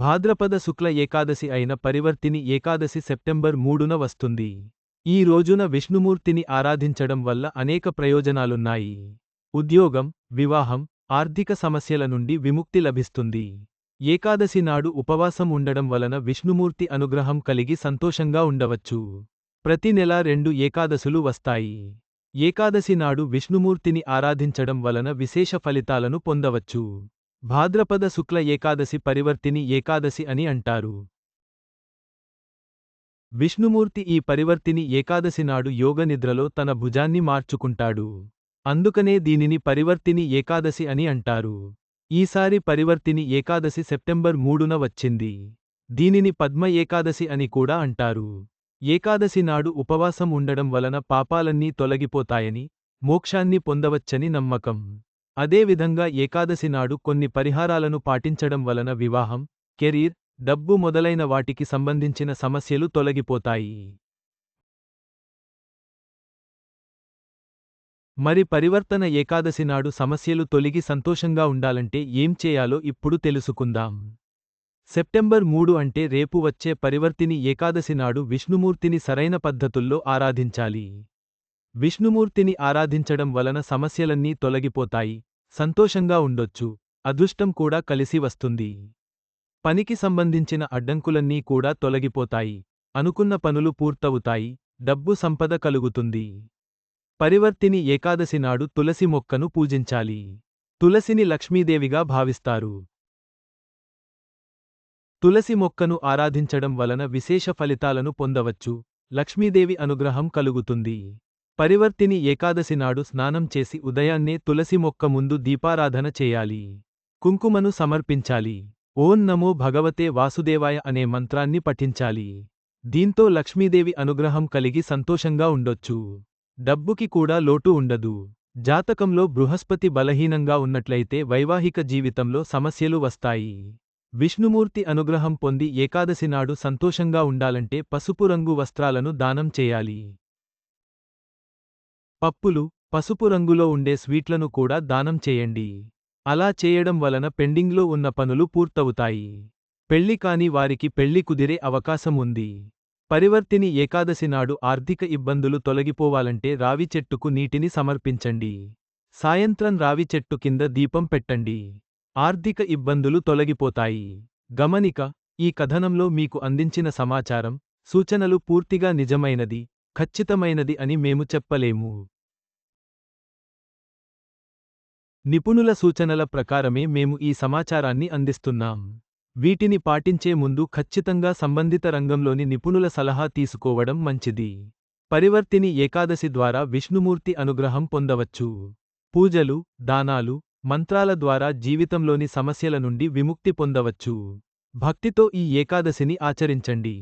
భాద్రపద శుక్ల ఏకాదశి అయిన పరివర్తిని ఏకాదశి సెప్టెంబర్ మూడున వస్తుంది. ఈ రోజున విష్ణుమూర్తిని ఆరాధించడం వల్ల అనేక ప్రయోజనాలున్నాయి. ఉద్యోగం వివాహం ఆర్థిక సమస్యల నుండి విముక్తి లభిస్తుంది. ఏకాదశి నాడు ఉపవాసం ఉండడం వలన విష్ణుమూర్తి అనుగ్రహం కలిగి సంతోషంగా ఉండవచ్చు. ప్రతి నెల రెండు ఏకాదశులు వస్తాయి. ఏకాదశి నాడు విష్ణుమూర్తిని ఆరాధించడం వలన విశేష ఫలితాలను పొందవచ్చు. భాద్రపద శుక్ల ఏకాదశి పరివర్తిని ఏకాదశి అని అంటారు. విష్ణుమూర్తి ఈ పరివర్తిని ఏకాదశి నాడు యోగనిద్రలో తన భుజాన్ని మార్చుకుంటాడు. అందుకనే దీనిని పరివర్తిని ఏకాదశి అని అంటారు. ఈసారి పరివర్తిని ఏకాదశి సెప్టెంబర్ మూడున వచ్చింది. దీనిని పద్మ ఏకాదశి అని కూడా అంటారు. ఏకాదశి నాడు ఉపవాసం ఉండడం వలన పాపాలన్నీ తొలగిపోతాయని మోక్షాన్ని పొందవచ్చని నమ్మకం. అదేవిధంగా ఏకాదశి నాడు కొన్ని పరిహారాలను పాటించడం వలన వివాహం కెరీర్ డబ్బు మొదలైన వాటికి సంబంధించిన సమస్యలు తొలగిపోతాయి. మరి పరివర్తన ఏకాదశి నాడు సమస్యలు తొలగి సంతోషంగా ఉండాలంటే ఏం చేయాలో ఇప్పుడు తెలుసుకుందాం. సెప్టెంబర్ మూడు అంటే రేపు వచ్చే పరివర్తిని ఏకాదశి నాడు విష్ణుమూర్తిని సరైన పద్ధతుల్లో ఆరాధించాలి. విష్ణుమూర్తిని ఆరాధించడం వలన సమస్యలన్నీ తొలగిపోతాయి. సంతోషంగా ఉండొచ్చు. అదృష్టం కూడా కలిసి వస్తుంది. పనికి సంబంధించిన అడ్డంకులన్నీ కూడా తొలగిపోతాయి. అనుకున్న పనులు పూర్తవుతాయి. డబ్బు సంపద కలుగుతుంది. పరివర్తిని ఏకాదశి నాడు తులసి మొక్కను పూజించాలి. తులసిని లక్ష్మీదేవిగా భావిస్తారు. తులసి మొక్కను ఆరాధించడం వలన విశేష ఫలితాలను పొందవచ్చు. లక్ష్మీదేవి అనుగ్రహం కలుగుతుంది. పరివర్తిని ఏకాదశి నాడు స్నానం చేసి ఉదయాన్నే తులసి మొక్క ముందు దీపారాధన చేయాలి. కుంకుమను సమర్పించాలి. ఓం నమో భగవతే వాసుదేవాయ అనే మంత్రాన్ని పఠించాలి. దీంతో లక్ష్మీదేవి అనుగ్రహం కలిగి సంతోషంగా ఉండొచ్చు. డబ్బుకి కూడా లోటు ఉండదు. జాతకంలో బృహస్పతి బలహీనంగా ఉన్నట్లయితే వైవాహిక జీవితంలో సమస్యలు వస్తాయి. విష్ణుమూర్తి అనుగ్రహం పొంది ఏకాదశి నాడు సంతోషంగా ఉండాలంటే పసుపు రంగు వస్త్రాలను దానం చేయాలి. పప్పులు పసుపు రంగులో ఉండే స్వీట్లను కూడా దానం చేయండి. అలా చేయడం వలన పెండింగ్లో ఉన్న పనులు పూర్తవుతాయి. పెళ్ళి కాని వారికి పెళ్ళి కుదిరే అవకాశం ఉంది. పరివర్తిని ఏకాదశి నాడు ఆర్థిక ఇబ్బందులు తొలగిపోవాలంటే రావి చెట్టుకు నీటిని సమర్పించండి. సాయంత్రం రావి చెట్టు కింద దీపం పెట్టండి. ఆర్థిక ఇబ్బందులు తొలగిపోతాయి. గమనిక ఈ కథనంలో మీకు అందించిన సమాచారం సూచనలు పూర్తిగా నిజమైనది. ఖచ్చితమైనది అని మేము చెప్పలేము. నిపుణుల సూచనల ప్రకారమే మేము ఈ సమాచారాన్ని అందిస్తున్నాం. వీటిని పాటించే ముందు ఖచ్చితంగా సంబంధిత రంగంలోని నిపుణుల సలహా తీసుకోవడం మంచిది. పరివర్తిని ఏకాదశి ద్వారా విష్ణుమూర్తి అనుగ్రహం పొందవచ్చు. పూజలు దానాలు మంత్రాల ద్వారా జీవితంలోని సమస్యల నుండి విముక్తి పొందవచ్చు. భక్తితో ఈ ఏకాదశిని ఆచరించండి.